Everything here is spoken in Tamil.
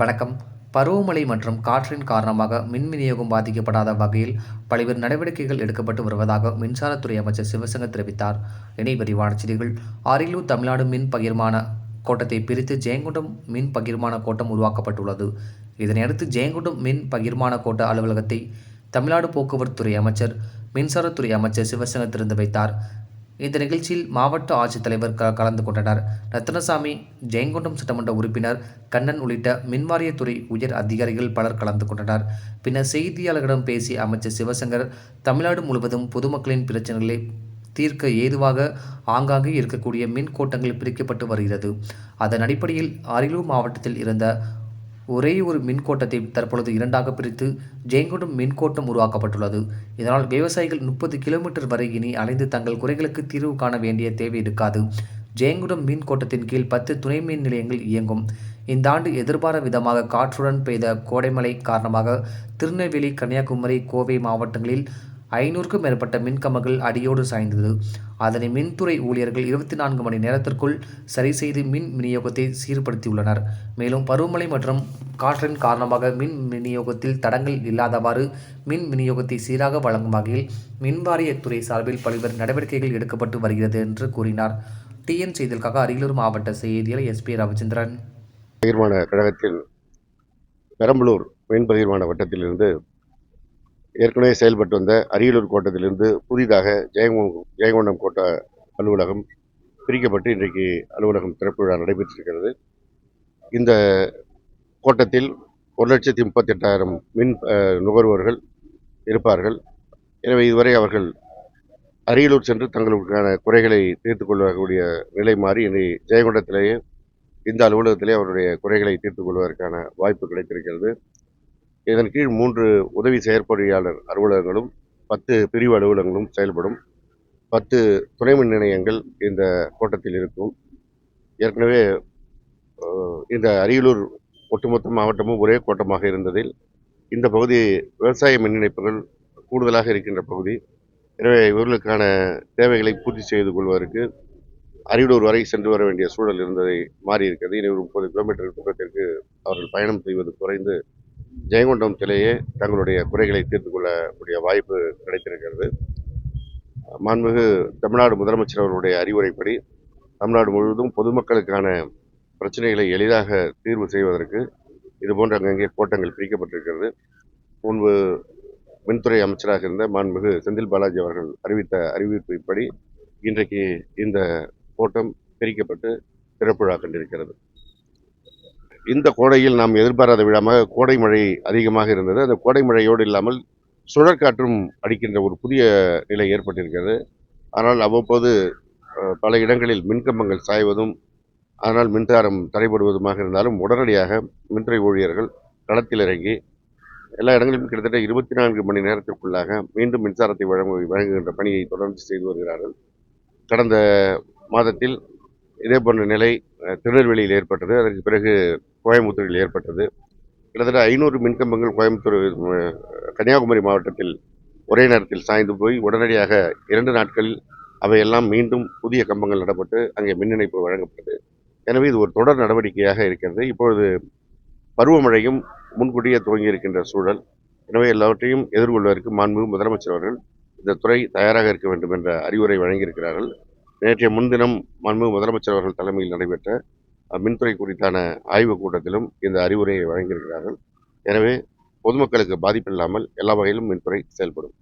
வணக்கம். பருவமழை மற்றும் காற்றின் காரணமாக மின் விநியோகம் பாதிக்கப்படாத வகையில் பல்வேறு நடவடிக்கைகள் எடுக்கப்பட்டு வருவதாக மின்சாரத்துறை அமைச்சர் சிவசங்கர் தெரிவித்தார். இணை விரிவான செய்திகள். அரியலூர் தமிழ்நாடு மின் பகிர்மான கோட்டத்தை பிரித்து ஜெயங்குண்டம் மின் பகிர்மான கோட்டம் உருவாக்கப்பட்டுள்ளது. இதனையடுத்து ஜெயங்குண்டம் மின் பகிர்மான கோட்ட அலுவலகத்தை தமிழ்நாடு போக்குவரத்துறை அமைச்சர் மின்சாரத்துறை அமைச்சர் சிவசங்கர் திறந்து வைத்தார். இந்த நிகழ்ச்சியில் மாவட்ட ஆட்சித்தலைவர் க கலந்து கொண்டனர். ரத்னசாமி ஜெயங்கொண்டம் சட்டமன்ற உறுப்பினர் கண்ணன் உள்ளிட்ட மின்வாரியத்துறை உயர் அதிகாரிகள் பலர் கலந்து கொண்டனர். பின்னர் செய்தியாளர்களிடம் பேசிய அமைச்சர் சிவசங்கர் தமிழ்நாடு முழுவதும் பொதுமக்களின் பிரச்சனைகளை தீர்க்க ஏதுவாக ஆங்காங்கே இருக்கக்கூடிய மின் கோட்டங்கள் பிரிக்கப்பட்டு வருகிறது. அதன் அடிப்படையில் அரியலூர் மாவட்டத்தில் இருந்த ஒரே ஒரு மின்கோட்டத்தை தற்பொழுது இரண்டாக பிரித்து ஜெயங்கொண்டம் மின்கோட்டம் உருவாக்கப்பட்டுள்ளது. இதனால் விவசாயிகள் முப்பது கிலோமீட்டர் வரை இனி அலைந்து தங்கள் குறைகளுக்கு தீர்வு காண வேண்டிய தேவை இருக்காது. ஜெயங்குடம் மின் கோட்டத்தின் கீழ் பத்து துணை மின் நிலையங்கள் இயங்கும். இந்த ஆண்டு எதிர்பார விதமாக காற்றுடன் பெய்த கோடைமழை காரணமாக திருநெல்வேலி கன்னியாகுமரி கோவை மாவட்டங்களில் ஐநூறுக்கும் மேற்பட்ட மின்கம்பங்கள் அடியோடு சாய்ந்தது. அதனை மின்துறை ஊழியர்கள் இருபத்தி நான்கு மணி நேரத்திற்குள் சரி செய்து மின் விநியோகத்தை சீர்படுத்தியுள்ளனர். மேலும் பருவமழை மற்றும் காற்றின் காரணமாக மின் விநியோகத்தில் தடங்கள் இல்லாதவாறு மின் விநியோகத்தை சீராக வழங்கும் வகையில் மின்வாரியத்துறை சார்பில் பல்வேறு நடவடிக்கைகள் எடுக்கப்பட்டு வருகிறது என்று கூறினார். டிஎன் செய்திகளுக்காக அரியலூர் மாவட்ட செய்தியாளர் எஸ்பி ரவிச்சந்திரன். பகிர்மான கழகத்தில் பெரம்பலூர் மின் பகிர்மான வட்டத்திலிருந்து ஏற்கனவே செயல்பட்டு வந்த அரியலூர் கோட்டத்திலிருந்து புதிதாக ஜெயங்கொண்டம் ஜெயங்கொண்டம் கோட்ட அலுவலகம் பிரிக்கப்பட்டு இன்றைக்கு அலுவலகம் திறப்பு விழா நடைபெற்றிருக்கிறது. இந்த கோட்டத்தில் ஒரு லட்சத்தி முப்பத்தெட்டாயிரம் மின் நுகர்வோர்கள் இருப்பார்கள். எனவே இதுவரை அவர்கள் அரியலூர் சென்று தங்களுக்கான குறைகளை தீர்த்து கொள்ளக்கூடிய நிலை மாறி இனி ஜெயங்கொண்டத்திலேயே இந்த அலுவலகத்திலே அவருடைய குறைகளை தீர்த்து கொள்வதற்கான வாய்ப்பு கிடைத்திருக்கிறது. இதன் கீழ் மூன்று உதவி செயற்பொறியாளர் அலுவலகங்களும் பத்து பிரிவு அலுவலகங்களும் செயல்படும். பத்து துணை மின் நிலையங்கள் இந்த கோட்டத்தில் இருக்கும். ஏற்கனவே இந்த அரியலூர் ஒட்டுமொத்த மாவட்டமும் ஒரே கோட்டமாக இருந்ததில் இந்த பகுதி விவசாய மின் இணைப்புகள் கூடுதலாக இருக்கின்ற பகுதி. எனவே இவர்களுக்கான தேவைகளை பூர்த்தி செய்து கொள்வதற்கு அரியலூர் வரை சென்று வர வேண்டிய சூழல் இருந்ததை மாறி இருக்கிறது இனி ஒரு முப்பது கிலோமீட்டர் தூரத்திற்கு அவர்கள் பயணம் செய்வது குறைந்து ஜெயங்கொண்டத்திலேயே தங்களுடைய குறைகளை தீர்த்து கொள்ளக்கூடிய வாய்ப்பு கிடைத்திருக்கிறது. மாண்புமிகு தமிழ்நாடு முதலமைச்சர் அவர்களுடைய அறிவுரைப்படி தமிழ்நாடு முழுவதும் பொதுமக்களுக்கான பிரச்சனைகளை எளிதாக தீர்வு செய்வதற்கு இதுபோன்ற அங்கங்கே கோட்டங்கள் பிரிக்கப்பட்டிருக்கிறது. முன்பு மின்துறை அமைச்சராக இருந்த மாண்புமிகு செந்தில் பாலாஜி அவர்கள் அறிவித்த அறிவிப்பின்படி இன்றைக்கு இந்த கோட்டம் பிரிக்கப்பட்டு திறப்புழா கண்டிருக்கிறது. இந்த கோடையில் நாம் எதிர்பாராத விழாமாக கோடை மழை அதிகமாக இருந்தது. அந்த கோடை மழையோடு இல்லாமல் சுழற்காற்றும் அடிக்கின்ற ஒரு புதிய நிலை ஏற்பட்டிருக்கிறது. ஆனால் அவ்வப்போது பல இடங்களில் மின்கம்பங்கள் சாய்வதும் அதனால் மின்சாரம் தடைபடுவதுமாக இருந்தாலும் உடனடியாக மின்துறை ஊழியர்கள் களத்தில் இறங்கி எல்லா இடங்களிலும் கிட்டத்தட்ட இருபத்தி நான்கு மணி நேரத்திற்குள்ளாக மீண்டும் மின்சாரத்தை வழங்கு வழங்குகின்ற பணியை தொடர்ந்து செய்து வருகிறார்கள். கடந்த மாதத்தில் இதே போன்ற நிலை திருநெல்வேலியில் ஏற்பட்டது. அதற்கு பிறகு கோயம்புத்தூரில் ஏற்பட்டது. கிட்டத்தட்ட ஐநூறு மின்கம்பங்கள் கோயம்புத்தூர் கன்னியாகுமரி மாவட்டத்தில் ஒரே நேரத்தில் சாய்ந்து போய் உடனடியாக இரண்டு நாட்களில் அவையெல்லாம் மீண்டும் புதிய கம்பங்கள் நடப்பட்டு அங்கே மின் இணைப்பு வழங்கப்பட்டது. எனவே இது ஒரு தொடர் நடவடிக்கையாக இருக்கிறது. இப்பொழுது பருவமழையும் முன்கூட்டியே துவங்கி இருக்கின்ற சூழல். எனவே எல்லாவற்றையும் எதிர்கொள்வதற்கு மாண்பு முதலமைச்சர் அவர்கள் இந்த துறை தயாராக இருக்க வேண்டும் என்ற அறிவுரை வழங்கியிருக்கிறார்கள். நேற்றைய முன்தினம் மாண்பு முதலமைச்சர் அவர்கள் தலைமையில் நடைபெற்ற மின்துறை குறித்தான ஆய்வுக் கூட்டத்திலும் இந்த அறிவுரையை வழங்கியிருக்கிறார்கள். எனவே பொதுமக்களுக்கு பாதிப்பில்லாமல் எல்லா வகையிலும் மின்துறை செயல்படும்.